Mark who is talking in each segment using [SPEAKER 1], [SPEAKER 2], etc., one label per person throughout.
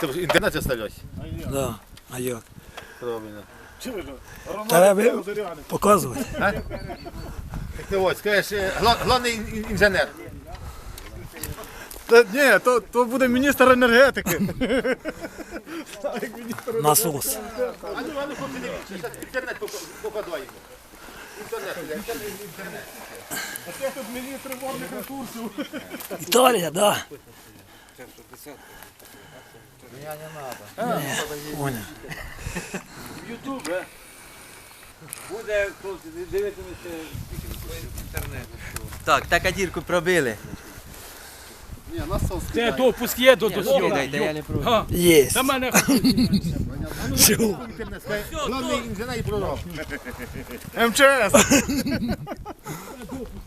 [SPEAKER 1] Ти в інтернеті оставлять?
[SPEAKER 2] Да. А як?
[SPEAKER 1] Правильно.
[SPEAKER 2] Ви показувати.
[SPEAKER 1] Так ти ось, скажеш, е, гла- головний ін- інженер.
[SPEAKER 3] Та, ні, то, то буде міністр енергетики.
[SPEAKER 2] Насос.
[SPEAKER 1] А ну, а ну, хлопці, дивіться, щас інтернет покладаємо. Інтернет, інтернет, інтернет.
[SPEAKER 3] Це ресурсів.
[SPEAKER 2] Італія, да. Понял.
[SPEAKER 4] Ютуб, е? Буде хлопці, дивитимеся інтернет.
[SPEAKER 5] Так, так а дірку пробили.
[SPEAKER 3] Ні, насос.
[SPEAKER 6] Це допуск є до до
[SPEAKER 5] не.
[SPEAKER 6] Га,
[SPEAKER 2] Є.
[SPEAKER 6] Та мене?
[SPEAKER 1] Інтернет, інженер і пророк.
[SPEAKER 3] МЧС.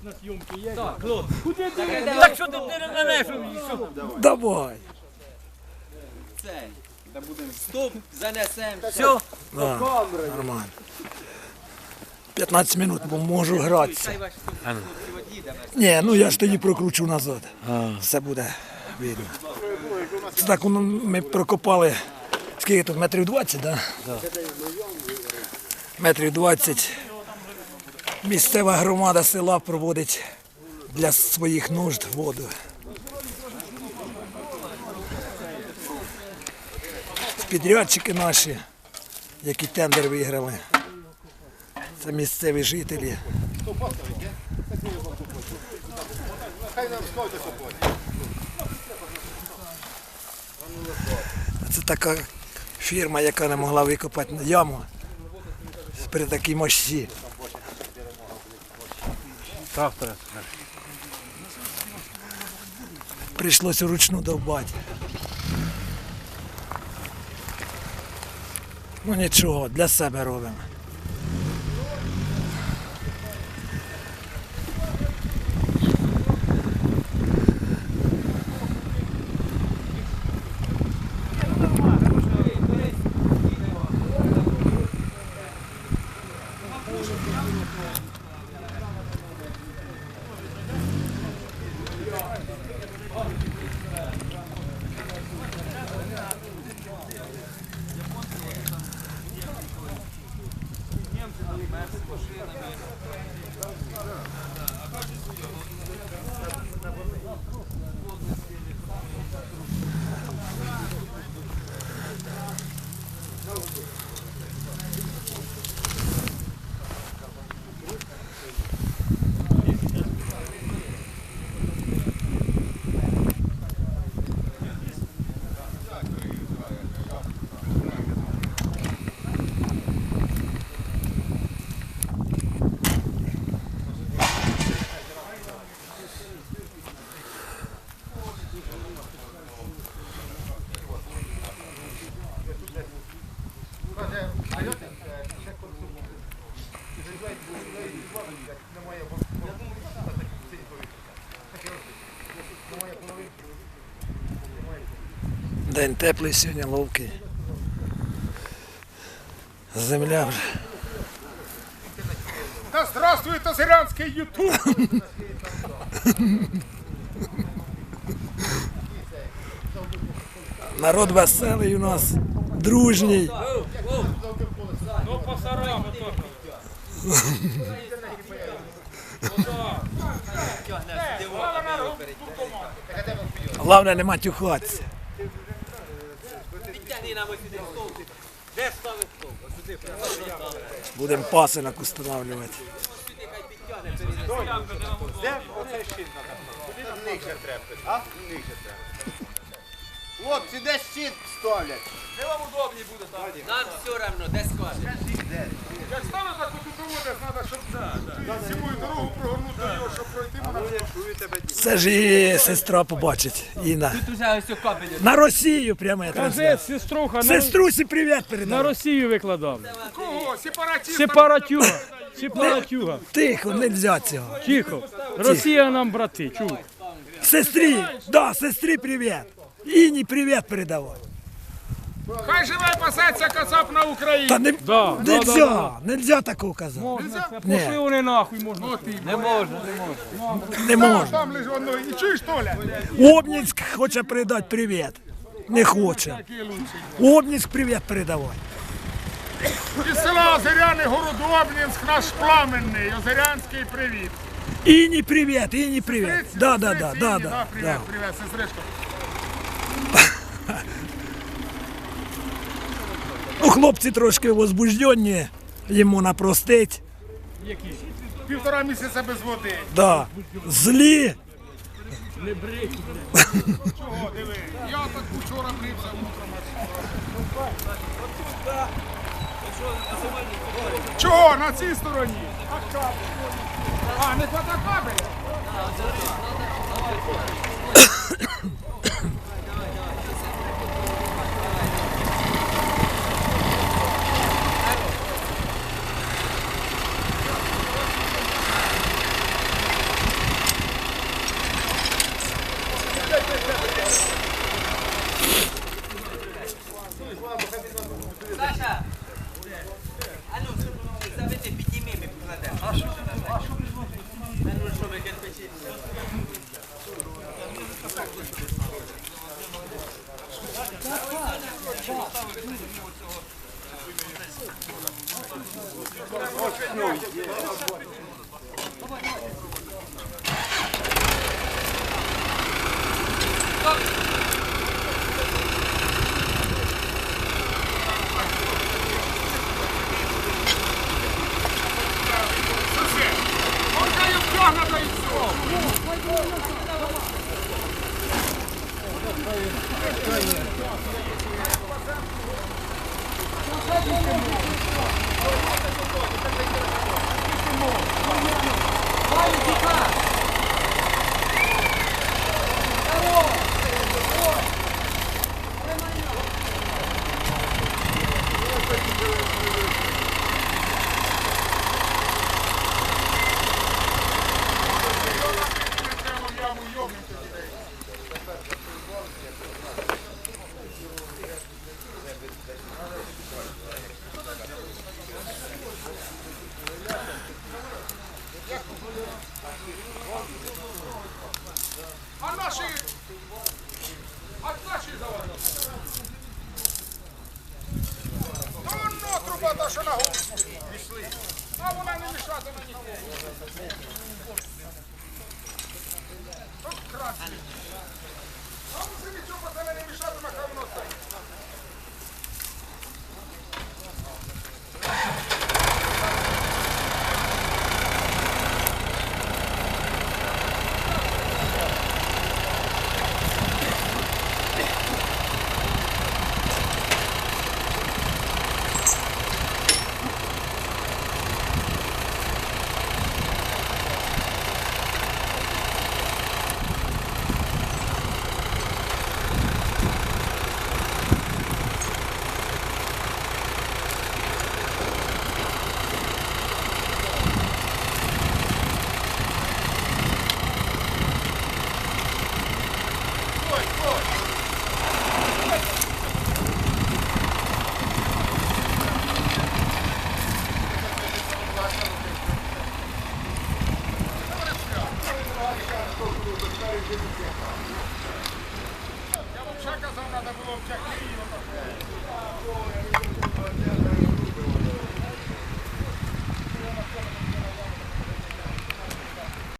[SPEAKER 6] на зйомки є.
[SPEAKER 4] Так, хлопці.
[SPEAKER 6] Куди ти?
[SPEAKER 4] Так що тут не що
[SPEAKER 2] Давай.
[SPEAKER 5] Цей. Стоп, занесем. Все.
[SPEAKER 2] Да. Нормально. 15 минут, бо можу гратися. Ні, ну я ж тоді прокручу назад. Все буде видно. Це так воно ми прокопали. Скільки тут? Метрів 20, так? Да? Метрів 20. Місцева громада села проводить для своїх нужд воду. Підрядчики наші, які тендер виграли. Це місцеві жителі. Це така фірма, яка не могла викопати яму при такій мощі. Прийшлося вручну довбати. Ну нічого, для себе робимо. День теплий сьогодні ловкий. Земля вже.
[SPEAKER 3] Та здравствуй, Тазирянський Ютуб.
[SPEAKER 2] Народ веселий у нас, дружній.
[SPEAKER 6] Ну, по сараму то.
[SPEAKER 2] Головне не матюхатися.
[SPEAKER 5] Підтягни нам ось сюди стовпик. Де ставить стовп? Ось сюди прямо.
[SPEAKER 2] Будемо пасинок устанавливати.
[SPEAKER 1] Де оцей щит треба? Нижче треба. А? Нижче треба. Хлопці, де щит ставлять?
[SPEAKER 5] Нам все одно, де скаже.
[SPEAKER 3] Як стану так тут проводиш, треба, щоб на зимою дорогу прогорнути до нього, щоб пройти.
[SPEAKER 2] Це ж і сестра побачить. Інна.
[SPEAKER 5] Тут уже ось кабель.
[SPEAKER 2] На Росію прямо я
[SPEAKER 6] Кажи,
[SPEAKER 2] трансляцію.
[SPEAKER 6] сеструха, на,
[SPEAKER 2] Сеструсі привіт
[SPEAKER 6] на
[SPEAKER 2] передав.
[SPEAKER 6] Росію викладав.
[SPEAKER 3] Кого? Сепаратіст.
[SPEAKER 6] Сепаратюга. Сепаратюга.
[SPEAKER 2] Тихо, не можна цього.
[SPEAKER 6] Тихо. Росія нам брати, чув.
[SPEAKER 2] Сестрі, да, сестрі привіт. Іні привіт передавай.
[SPEAKER 3] Хай живе пасеться кацап на Україні.
[SPEAKER 2] Та не,
[SPEAKER 6] Да, да, да,
[SPEAKER 2] нельзя, нельзя такого казати.
[SPEAKER 6] Можна, це
[SPEAKER 2] Ні.
[SPEAKER 6] пошли вони нахуй, можна.
[SPEAKER 5] Не можна, не можна.
[SPEAKER 2] Не можна.
[SPEAKER 3] Там лежить воно. І чуєш, Толя?
[SPEAKER 2] Обнінськ хоче передати привіт. Не хоче. Обніс привіт передавай.
[SPEAKER 3] Із села Озеряни, городу Обнінськ, наш пламенний, Озерянський привіт.
[SPEAKER 2] Іні привіт, іні привіт. Да, да, да, да, да,
[SPEAKER 3] Привіт,
[SPEAKER 2] да.
[SPEAKER 3] привіт, сестричко.
[SPEAKER 2] Ну, хлопці трошки возбуждені, йому напростить.
[SPEAKER 3] Півтора місяця без води.
[SPEAKER 2] Да. Злі.
[SPEAKER 3] Чого, диви? Я так вчора брився утром. аж. Чого? На цій стороні? А кабель? А, не хвата кабеля?
[SPEAKER 5] Саша! А ну, заведи, підніми, ми покладемо. А що? А ну, що ви кирпичі?
[SPEAKER 3] Орка є втягнута і все. А наші... А наші заводи? Ну, ну, труба та, що на голову? Пішли. А вона не мішатиме нікому. От Я вам ще казав, треба було втягти її. отак.